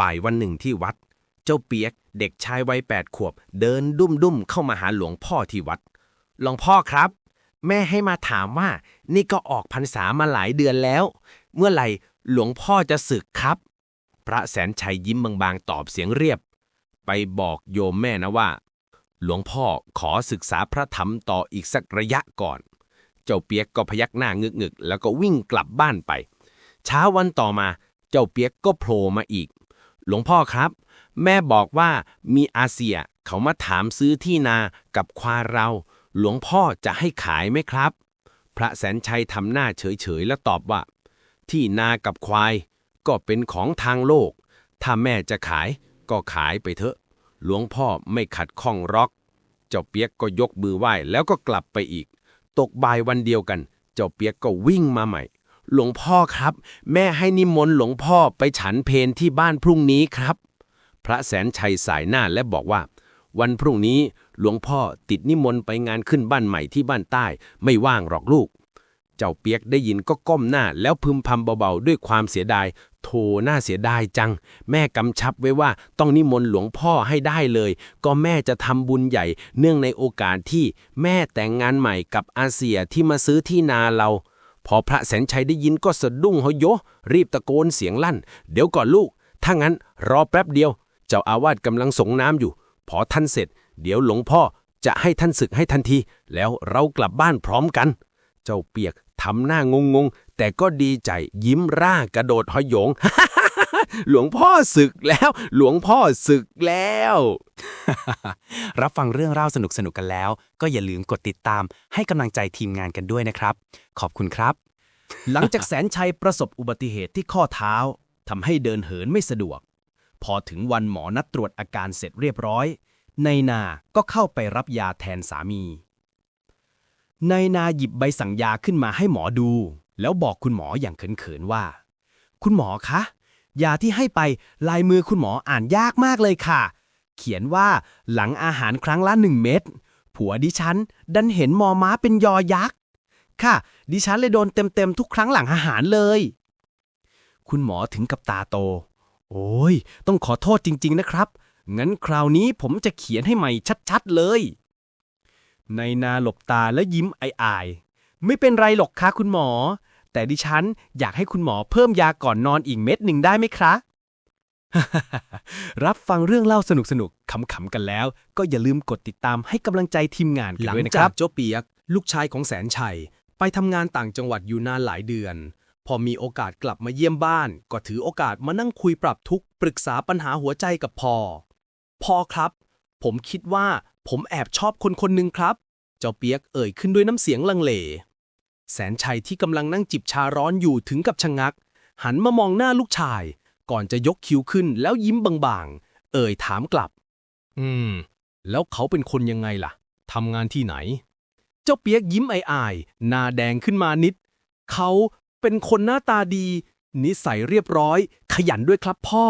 บ่ายวันหนึ่งที่วัด เจ้าเปียกเด็กชายวัยแปดขวบ เดินดุ้มดุ้มเข้ามาหาหลวงพ่อที่วัด หลวงพ่อครับ แม่ให้มาถามว่า นี่ก็ออกพรรษามาหลายเดือนแล้ว เมื่อไหร่หลวงพ่อจะศึกครับ พระแสนชัยยิ้มบางๆตอบเสียงเรียบ ไปบอกโยมแม่นะว่า หลวงพ่อขอศึกษาพระธรรมต่ออีกสักระยะก่อน เจ้าเปียกก็พยักหน้างึกๆแล้วก็วิ่งกลับบ้านไป เช้าวันต่อมาเจ้าเปียกก็โผล่มาอีก หลวงพ่อครับ แม่บอกว่ามีอาเซียเขามาถามซื้อที่นากับควาเรา หลวงพ่อจะให้ขายไหมครับ พระแสนชัยทำหน้าเฉยๆ แล้วตอบว่า ที่นากับควาย ก็เป็นของทางโลก ถ้าแม่จะขายก็ขายไปเถอะ หลวงพ่อไม่ขัดข้องรอก เจ้าเปียกก็ยกมือไหว้แล้วก็กลับไปอีก ตกบ่ายวันเดียวกัน เจ้าเปียกก็วิ่งมาใหม่ หลวงพ่อครับ แม่ให้นิมนต์หลวงพ่อไปฉันเพลที่บ้านพรุ่งนี้ครับ พระแสนชัยสายหน้าและบอกว่า วันพรุ่งนี้หลวงพ่อติดนิมนต์ไปงานขึ้นบ้านใหม่ที่บ้านใต้ ไม่ว่างหรอกลูก เจ้าเปียกได้ยินก็ก้มหน้าแล้วพึมพำเบาๆด้วยความเสียดายโธน่าเสียดายจัง แม่กำชับไว้ว่าต้องนิมนต์หลวงพ่อให้ได้เลย ก็แม่จะทำบุญใหญ่ เนื่องในโอกาสที่แม่แต่งงานใหม่กับอาเซียที่มาซื้อที่นาเรา พอพระแสนชัยได้ยินก็สะดุ้งเฮยโยรีบตะโกนเสียงลั่น เดี๋ยวก่อนลูก ถ้างั้นรอแป๊บเดียว เจ้าอาวาสกำลังสงน้ำอยู่ พอท่านเสร็จ เดี๋ยวหลวงพ่อจะให้ท่านศึกให้ทันที แล้วเรากลับบ้านพร้อมกัน เจ้าเปียกทำหน้างงงๆแต่ก็ดีใจยิ้มร่ากระโดดหอยโยง หลวงพ่อศึกแล้ว หลวงพ่อศึกแล้ว รับฟังเรื่องเล่าสนุกๆกันแล้ว ก็อย่าลืมกดติดตาม ให้กำลังใจทีมงานกันด้วยนะครับ ขอบคุณครับ หลังจากแสนชัยประสบอุบัติเหตุที่ข้อเท้าทำให้เดินเหินไม่สะดวก พอถึงวันหมอนัดตรวจอาการเสร็จเรียบร้อยนายนาก็เข้าไปรับยาแทนสามีนายนาหยิบใบสั่งยาขึ้นมาให้หมอดู แล้วบอกคุณหมออย่างเขินๆว่า คุณหมอคะ ยาที่ให้ไปลายมือคุณหมออ่านยากมากเลยค่ะ เขียนว่าหลังอาหารครั้งละหนึ่งเม็ดผัวดิฉัน ดันเห็นมอม้าเป็นยอยักษ์ ค่ะ ดิฉันเลยโดนเต็มๆทุกครั้งหลังอาหารเลย คุณหมอถึงกับตาโต โอ้ย ต้องขอโทษจริง ๆ นะครับ งั้นคราวนี้ผมจะเขียนให้ใหม่ชัด ๆ เลย ในนาหลบตาและยิ้มอายๆ ไม่เป็นไรหรอกค่ะคุณหมอ แต่ดิฉันอยากให้คุณหมอเพิ่มยาก่อนนอนอีกเม็ดหนึ่งได้ไหมครับรับฟังเรื่องเล่าสนุกๆขำๆกันแล้ว ก็อย่าลืมกดติดตามให้กำลังใจทีมงานกันหลังด้วยนะคจารักบเจ้าเปียก ลูกชายของแสนชัย ไปทำงานต่างจังหวัดอยู่นานหลายเดือน พอมีโอกาสกลับมาเยี่ยมบ้าน ก็ถือโอกาสมานั่งคุยปรับทุกข์ปรึกษาปัญหาหัวใจกับพ่อพ่อครับ ผมคิดว่าผมแอบชอบคนคนหนึ่งครับ เจ้าเปียกเอ่ยขึ้นด้วยน้ำเสียงลังเล แสนชัยที่กำลังนั่งจิบชาร้อนอยู่ถึงกับชะงัก หันมามองหน้าลูกชาย ก่อนจะยกคิ้วขึ้นแล้วยิ้มบางๆ เอ่ยถามกลับ อืม แล้วเขาเป็นคนยังไงล่ะทำงานที่ไหน เจ้าเปียกยิ้มอายๆหน้าแดงขึ้นมานิด เขาเป็นคนหน้าตาดี นิสัยเรียบร้อย ขยันด้วยครับพ่อ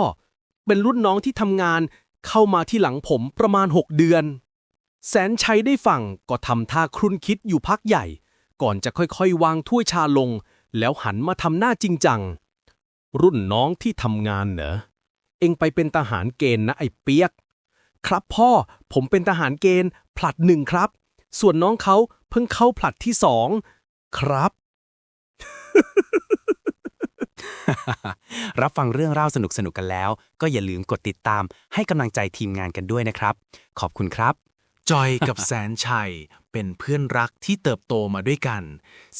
เป็นรุ่นน้องที่ทำงานเข้ามาที่หลังผมประมาณ6เดือน แสนชัยได้ฟังก็ทำท่าครุ่นคิดอยู่พักใหญ่ ก่อนจะค่อยๆ วางถ้วยชาลง แล้วหันมาทำหน้าจริงจัง รุ่นน้องที่ทำงานเหรอ เอ็งไปเป็นทหารเกณฑ์นะไอ้เปียก ครับพ่อ ผมเป็นทหารเกณฑ์ ผลัดหนึ่งครับ ส่วนน้องเขาเพิ่งเข้าผลัดที่สองครับ รับฟังเรื่องเล่าสนุกๆกันแล้ว ก็อย่าลืมกดติดตามให้กำลังใจทีมงานกันด้วยนะครับ ขอบคุณครับ จอยกับแสนชัย เป็นเพื่อนรักที่เติบโตมาด้วยกัน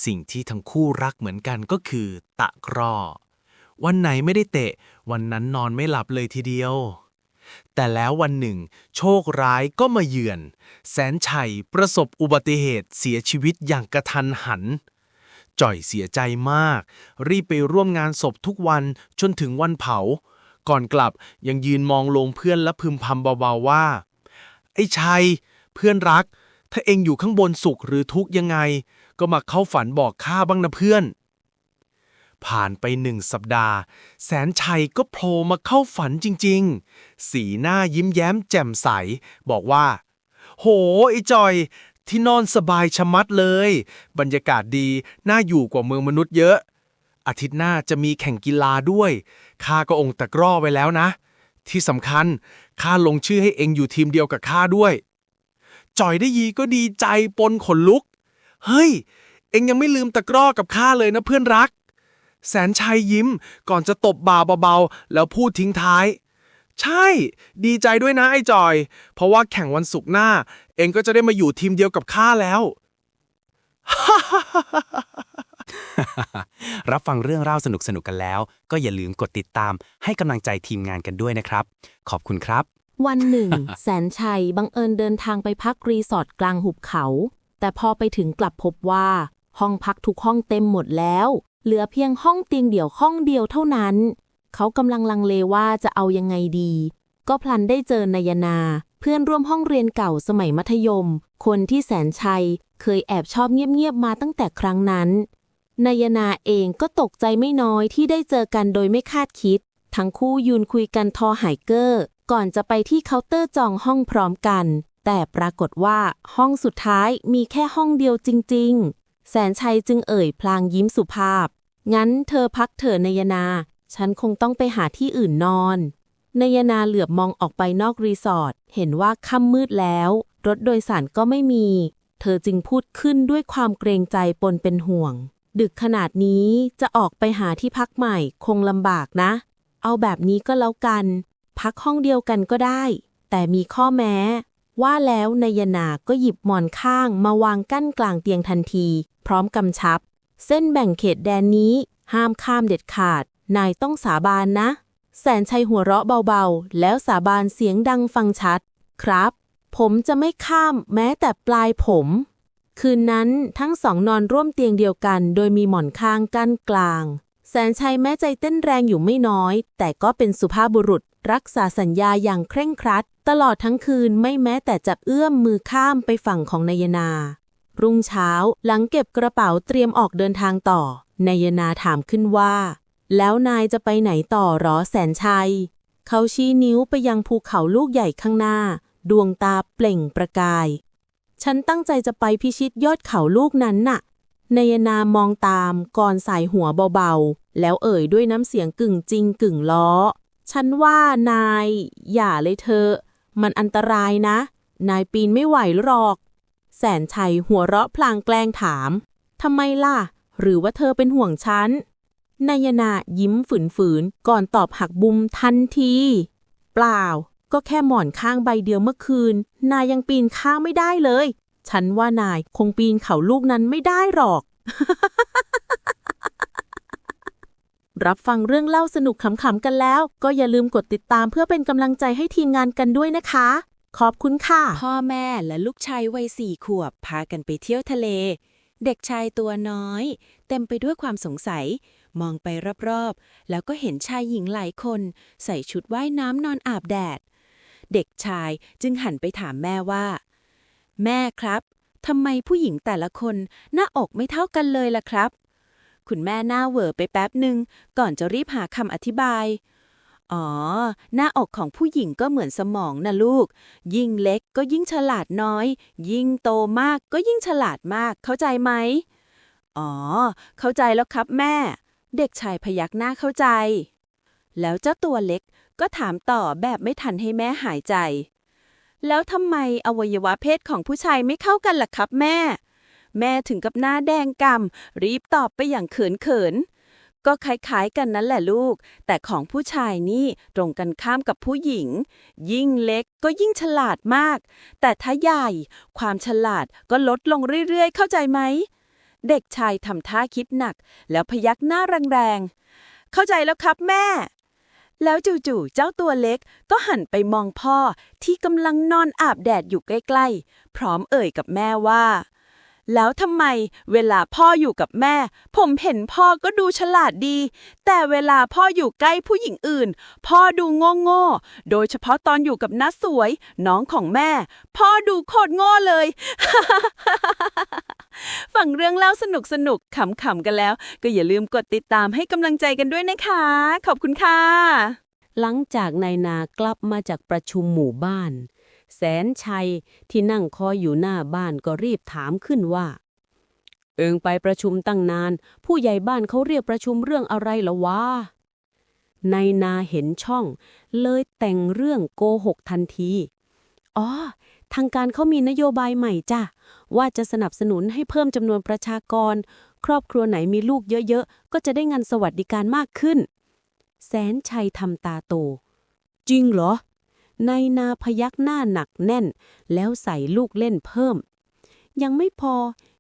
สิ่งที่ทั้งคู่รักเหมือนกันก็คือ ตะกร้อ วันไหนไม่ได้เตะ วันนั้นนอนไม่หลับเลยทีเดียว แต่แล้ววันหนึ่ง โชคร้ายก็มาเยือน แสนชัยประสบอุบัติเหตุเสียชีวิตอย่างกระทันหันจ่อยเสียใจมาก รีบไปร่วมงานศพทุกวันจนถึงวันเผา ก่อนกลับยังยืนมองลงเพื่อนและพึมพำเบาๆว่า ไอ้ชัย เพื่อนรัก ถ้าเองอยู่ข้างบนสุขหรือทุกข์ยังไง ก็มาเข้าฝันบอกข้าบ้างนะเพื่อน ผ่านไปหนึ่งสัปดาห์ แสนชัยก็โผล่มาเข้าฝันจริง ๆ สีหน้ายิ้มแย้มแจ่มใส บอกว่า โหไอ้จอย ที่นอนสบายชะมัดเลย บรรยากาศดีน่าอยู่กว่าเมืองมนุษย์เยอะ อาทิตย์หน้าจะมีแข่งกีฬาด้วยข้าก็องค์ตะกร้อไว้แล้วนะ ที่สำคัญข้าลงชื่อให้เองอยู่ทีมเดียวกับข้าด้วย จอยได้ยีก็ดีใจปนขนลุก เฮ้ย เองยังไม่ลืมตะกร้อกับข้าเลยนะเพื่อนรัก แสนชัยยิ้มก่อนจะตบบ่าเบาๆ แล้วพูดทิ้งท้าย ใช่ ดีใจด้วยนะไอ้จอย เพราะว่าแข่งวันศุกร์หน้า เองก็จะได้มาอยู่ทีมเดียวกับข้าแล้ว รับฟังเรื่องเล่าสนุกๆกันแล้ว ก็อย่าลืมกดติดตามให้กำลังใจทีมงานกันด้วยนะครับ ขอบคุณครับ วันหนึ่ง แสนชัยบังเอิญเดินทางไปพักรีสอร์ทกลางหุบเขา แต่พอไปถึงกลับพบว่า ห้องพักทุกห้องเต็มหมดแล้ว เหลือเพียงห้องเตียงเดี่ยวห้องเดียวเท่านั้น เขากำลังลังเลว่าจะเอายังไงดี ก็พลันได้เจอนายนา เพื่อนร่วมห้องเรียนเก่าสมัยมัธยม คนที่แสนชัยเคยแอบชอบเงียบๆมาตั้งแต่ครั้งนั้นนายนาเองก็ตกใจไม่น้อยที่ได้เจอกันโดยไม่คาดคิด ทั้งคู่ยืนคุยกันทอหายเกอร์ ก่อนจะไปที่เคาน์เตอร์จองห้องพร้อมกัน แต่ปรากฏว่าห้องสุดท้ายมีแค่ห้องเดียวจริง ๆ แสนชัยจึงเอ่ยพลางยิ้มสุภาพ งั้นเธอพักเถอะนายนา ฉันคงต้องไปหาที่อื่นนอนนายนาเหลือบมองออกไปนอกรีสอร์ทเห็นว่าค่ำมืดแล้ว รถโดยสารก็ไม่มี เธอจึงพูดขึ้นด้วยความเกรงใจปนเป็นห่วง ดึกขนาดนี้จะออกไปหาที่พักใหม่ คงลำบากนะ เอาแบบนี้ก็แล้วกัน พักห้องเดียวกันก็ได้ แต่มีข้อแม้ ว่าแล้วนายนาก็หยิบหมอนข้างมาวางกั้นกลางเตียงทันที พร้อมกำชับ เส้นแบ่งเขตแดนนี้ ห้ามข้ามเด็ดขาด นายต้องสาบานนะ แสนชัยหัวเราะเบาๆ แล้วสาบานเสียงดังฟังชัด ครับ ผมจะไม่ข้ามแม้แต่ปลายผม คืนนั้นทั้งสองนอนร่วมเตียงเดียวกัน โดยมีหมอนข้างกั้นกลาง แสนชัยแม้ใจเต้นแรงอยู่ไม่น้อย แต่ก็เป็นสุภาพบุรุษ รักษาสัญญาอย่างเคร่งครัด ตลอดทั้งคืนไม่แม้แต่จะเอื้อมมือข้ามไปฝั่งของนายนา รุ่งเช้าหลังเก็บกระเป๋าเตรียมออกเดินทางต่อนายนาถามขึ้นว่า แล้วนายจะไปไหนต่อหรอแสนชัย เขาชี้นิ้วไปยังภูเขาลูกใหญ่ข้างหน้า ดวงตาเปล่งประกาย ฉันตั้งใจจะไปพิชิตยอดเขาลูกนั้นน่ะ นายนามองตามก่อนสายหัวเบาๆ แล้วเอ่ยด้วยน้ำเสียงกึ่งจริงกึ่งล้อ ฉันว่านาย อย่าเลยเธอ มันอันตรายนะ นายปีนไม่ไหวหรอก แสนชัยหัวเราะพลางแกล้งถาม ทำไมล่ะ หรือว่าเธอเป็นห่วงฉันนายนายิ้มฝืนๆ ก่อนตอบหักบุมทันที เปล่า ก็แค่หมอนข้างใบเดียวเมื่อคืน นายยังปีนข้างไม่ได้เลย ฉันว่านายคงปีนเขาลูกนั้นไม่ได้หรอก รับฟังเรื่องเล่าสนุกขำๆกันแล้ว ก็อย่าลืมกดติดตามเพื่อเป็นกำลังใจให้ทีมงานกันด้วยนะคะ ขอบคุณค่ะ พ่อแม่และลูกชายวัยสี่ขวบ พากันไปเที่ยวทะเล เด็กชายตัวน้อย เต็มไปด้วยความสงสัย มองไปรอบๆ แล้วก็เห็นชายหญิงหลายคน ใส่ชุดว่ายน้ำนอนอาบแดด เด็กชายจึงหันไปถามแม่ว่า แม่ครับทำไมผู้หญิงแต่ละคนหน้าอกไม่เท่ากันเลยล่ะครับ คุณแม่หน้าเหวอไปแป๊บหนึ่งก่อนจะรีบหาคำอธิบาย อ๋อ หน้าอกของผู้หญิงก็เหมือนสมองนะลูก ยิ่งเล็กก็ยิ่งฉลาดน้อย ยิ่งโตมากก็ยิ่งฉลาดมาก เข้าใจไหม อ๋อ เข้าใจแล้วครับแม่ เด็กชายพยักหน้าเข้าใจ แล้วเจ้าตัวเล็กก็ถามต่อแบบไม่ทันให้แม่หายใจ แล้วทำไมอวัยวะเพศของผู้ชายไม่เข้ากันล่ะครับแม่ แม่ถึงกับหน้าแดงกำรีบตอบไปอย่างเขินๆก็คล้ายๆกันนั่นแหละลูก แต่ของผู้ชายนี่ตรงกันข้ามกับผู้หญิง ยิ่งเล็กก็ยิ่งฉลาดมาก แต่ถ้าใหญ่ ความฉลาดก็ลดลงเรื่อยๆ เข้าใจไหม เด็กชายทำท่าคิดหนัก แล้วพยักหน้าแรงๆ เข้าใจแล้วครับแม่ แล้วจู่ๆเจ้าตัวเล็กก็หันไปมองพ่อที่กำลังนอนอาบแดดอยู่ใกล้ๆ พร้อมเอ่ยกับแม่ว่า แล้วทำไมเวลาพ่ออยู่กับแม่ ผมเห็นพ่อก็ดูฉลาดดี แต่เวลาพ่ออยู่ใกล้ผู้หญิงอื่น พ่อดูโง่โง่โดยเฉพาะตอนอยู่กับน้าสวย น้องของแม่ พ่อดูโคตรโง่เลยฟังเรื่องเล่าสนุกสนุกขำๆกันแล้ว ก็อย่าลืมกดติดตามให้กำลังใจกันด้วยนะคะ ขอบคุณค่ะ หลังจากนายนากลับมาจากประชุมหมู่บ้าน แสนชัยที่นั่งคอยอยู่หน้าบ้านก็รีบถามขึ้นว่า เอิงไปประชุมตั้งนาน ผู้ใหญ่บ้านเขาเรียกประชุมเรื่องอะไรละวะในนาเห็นช่อง เลยแต่งเรื่องโกหกทันที อ๋อ ทางการเขามีนโยบายใหม่จ้ะ ว่าจะสนับสนุนให้เพิ่มจำนวนประชากร ครอบครัวไหนมีลูกเยอะๆ ก็จะได้เงินสวัสดิการมากขึ้น แสนชัยทำตาโต จริงเหรอ ในนาพยักหน้าหนักแน่น แล้วใส่ลูกเล่นเพิ่ม ยังไม่พอ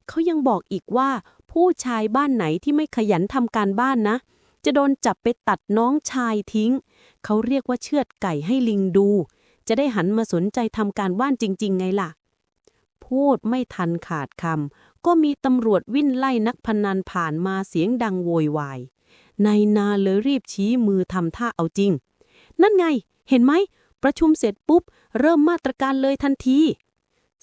เขายังบอกอีกว่า ผู้ชายบ้านไหนที่ไม่ขยันทำการบ้านนะ จะโดนจับไปตัดน้องชายทิ้ง เขาเรียกว่าเชือดไก่ให้ลิงดู จะได้หันมาสนใจทำการบ้านจริง ๆ ไงล่ะ พูดไม่ทันขาดคำก็มีตำรวจวิ่นไล่นักพนันผ่านมาเสียงดังโวยวายนายนาเลยรีบชี้มือทำท่าเอาจริง นั่นไง เห็นไหม ประชุมเสร็จปุ๊บ เริ่มมาตรการเลยทันที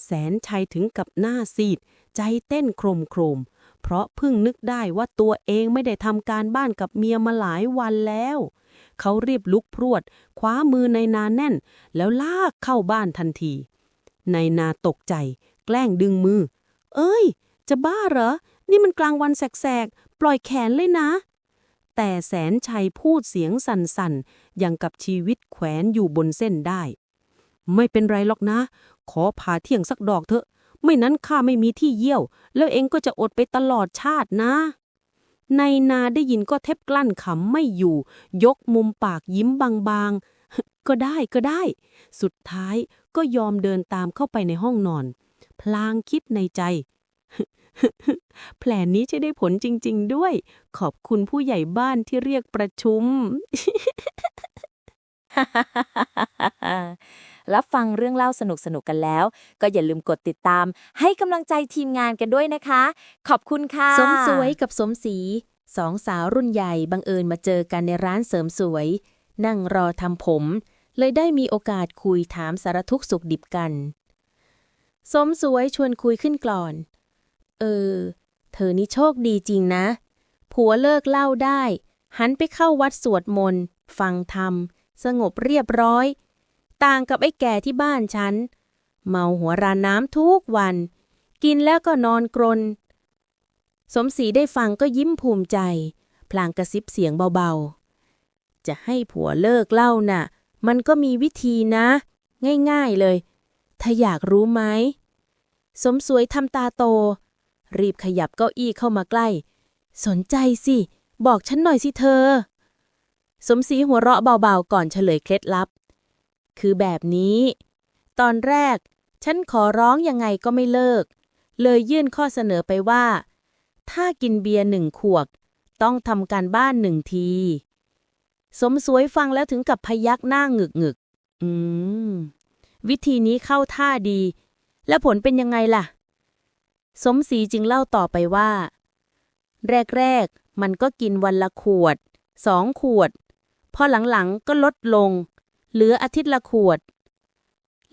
แสนชัยถึงกับหน้าซีด ใจเต้นโครมโครม เพราะเพิ่งนึกได้ว่าตัวเองไม่ได้ทำการบ้านกับเมียมาหลายวันแล้ว เขารีบลุกพรวด คว้ามือในนาแน่น แล้วลากเข้าบ้านทันที ในนาตกใจ แกล้งดึงมือ เอ้ย จะบ้าเหรอ นี่มันกลางวันแสกๆ ปล่อยแขนเลยนะ แต่แสนชัยพูดเสียงสั่นๆอย่างกับชีวิตแขวนอยู่บนเส้นได้ ไม่เป็นไรหรอกนะ ขอผ่าเที่ยงสักดอกเถอะ ไม่นั้นข้าไม่มีที่เยี่ยว แล้วเองก็จะอดไปตลอดชาตินะ ในนาได้ยินก็เทบกลั้นขำไม่อยู่ ยกมุมปากยิ้มบางๆ ก็ได้ก็ได้ สุดท้ายก็ยอมเดินตามเข้าไปในห้องนอน พลางคิดในใจ แผนนี้จะได้ผลจริง ๆ ด้วย ขอบคุณผู้ใหญ่บ้านที่เรียกประชุม รับฟังเรื่องเล่าสนุกๆกันแล้ว ก็อย่าลืมกดติดตาม ให้กำลังใจทีมงานกันด้วยนะคะ ขอบคุณค่ะ สมสวยกับสมศรีสองสาวรุ่นใหญ่บังเอิญมาเจอกันในร้านเสริมสวย นั่งรอทำผม เลยได้มีโอกาสคุยถามสารทุกสุขดิบกัน สมสวยชวนคุยขึ้นก่อน เออ เธอนี่โชคดีจริงนะ ผัวเลิกเหล่าได้ หันไปเข้าวัดสวดมนต์ ฟังธรรม สงบเรียบร้อย ต่างกับไอ้แก่ที่บ้านฉัน เมาหัวราน้ำทุกวัน กินแล้วก็นอนกรน สมศรีได้ฟังก็ยิ้มภูมิใจ พลางกระซิบเสียงเบาๆ จะให้ผัวเลิกเหล่าน่ะ มันก็มีวิธีนะ ง่ายๆเลย ถ้าอยากรู้ไหม สมสวยทำตาโต รีบขยับเก้าอี้เข้ามาใกล้ สนใจสิ บอกฉันหน่อยสิเธอ สมศรีหัวเราะเบาๆ ก่อนเฉลยเคล็ดลับ คือแบบนี้ ตอนแรก ฉันขอร้องยังไงก็ไม่เลิก เลยยื่นข้อเสนอไปว่า ถ้ากินเบียร์หนึ่งขวดต้องทำการบ้านหนึ่งที สมสวยฟังแล้วถึงกับพยักหน้าหงึกหงึกอืม วิธีนี้เข้าท่าดี แล้วผลเป็นยังไงล่ะ สมศรีจึงเล่าต่อไปว่า แรกๆ มันก็กินวันละขวด สองขวด พอหลังๆ ก็ลดลง เหลืออาทิตย์ละขวด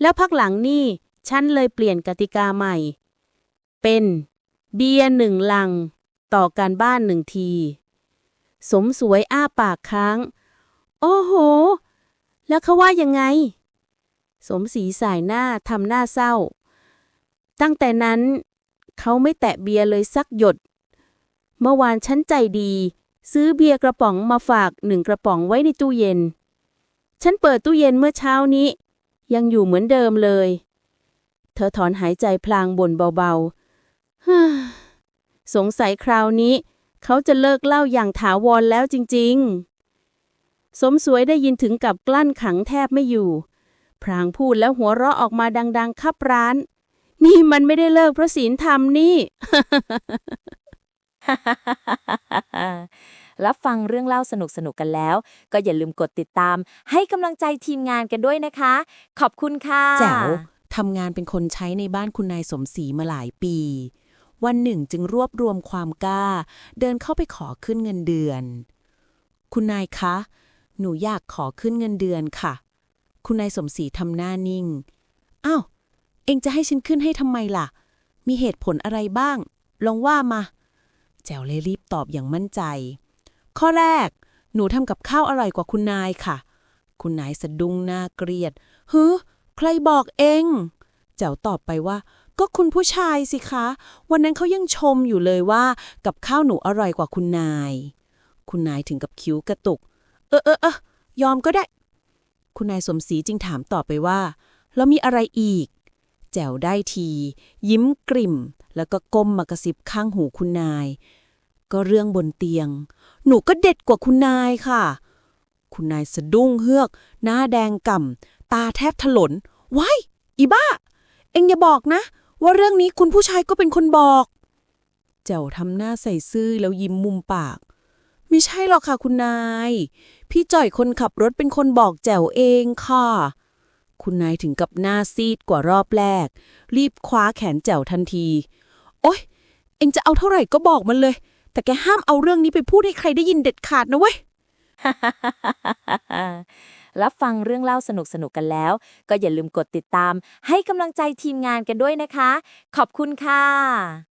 แล้วพักหลังนี่ ฉันเลยเปลี่ยนกติกาใหม่ เป็นเบียร์หนึ่งลัง ต่อการบ้านหนึ่งที สมสวยอ้าปากค้าง โอ้โห แล้วเขาว่ายังไง สมศรีสายหน้าทำหน้าเศร้า ตั้งแต่นั้น เขาไม่แตะเบียร์เลยสักหยด เมื่อวานฉันใจดี ซื้อเบียร์กระป๋องมาฝากหนึ่งกระป๋องไว้ในตู้เย็น ฉันเปิดตู้เย็นเมื่อเช้านี้ ยังอยู่เหมือนเดิมเลย เธอถอนหายใจพลางบ่นเบาๆสงสัยคราวนี้ เขาจะเลิกเหล่าอย่างถาวรแล้วจริง ๆ สมสวยได้ยินถึงกับกลั้นขังแทบไม่อยู่ พรางพูดแล้วหัวเราะออกมาดัง ๆ คับร้าน นี่มันไม่ได้เลิกเพราะศีลธรรมนี่ รับฟังเรื่องเล่าสนุกๆกันแล้ว ก็อย่าลืมกดติดตาม ให้กำลังใจทีมงานกันด้วยนะคะ ขอบคุณค่ะแจ๋วทำงานเป็นคนใช้ในบ้านคุณนายสมศรีมาหลายปี วันหนึ่งจึงรวบรวมความกล้า เดินเข้าไปขอขึ้นเงินเดือน คุณนายคะ หนูอยากขอขึ้นเงินเดือนค่ะ คุณนายสมศรีทำหน้านิ่ง อ้าว เองจะให้ฉันขึ้นให้ทำไมล่ะ มีเหตุผลอะไรบ้าง ลองว่ามา แจวเลยรีบตอบอย่างมั่นใจ ข้อแรก หนูทำกับข้าวอร่อยกว่าคุณนายค่ะ คุณนายสะดุ้งหน้าเกลียดฮึใครบอกเอง แจวตอบไปว่า ก็คุณผู้ชายสิคะ วันนั้นเขายังชมอยู่เลยว่า กับข้าวหนูอร่อยกว่าคุณนาย คุณนายถึงกับคิ้วกระตุก เออเออเออยอมก็ได้ คุณนายสมศรีจึงถามต่อไปว่า แล้วมีอะไรอีก จ๋วได้ที ยิ้มกริ่ม แล้วก็ก้มมากระซิบข้างหูคุณนาย ก็เรื่องบนเตียง หนูก็เด็ดกว่าคุณนายค่ะ คุณนายสะดุ้งเฮือก หน้าแดงก่ำตาแทบถลนว้ายอีบ้า เอ็งอย่าบอกนะ ว่าเรื่องนี้คุณผู้ชายก็เป็นคนบอกแจ๋วทำหน้าใส่ซื่อแล้วยิ้มมุมปาก ไม่ใช่หรอกค่ะคุณนาย พี่จ่อยคนขับรถเป็นคนบอกแจ๋วเองค่ะ คุณนายถึงกับหน้าซีดกว่ารอบแรก รีบคว้าแขนแจ๋วทันที โอ๊ย เอ็งจะเอาเท่าไหร่ก็บอกมันเลย แต่แกห้ามเอาเรื่องนี้ไปพูดให้ใครได้ยินเด็ดขาดนะเว้ยรับฟังเรื่องเล่าสนุกๆกันแล้ว ก็อย่าลืมกดติดตาม ให้กำลังใจทีมงานกันด้วยนะคะ ขอบคุณค่ะ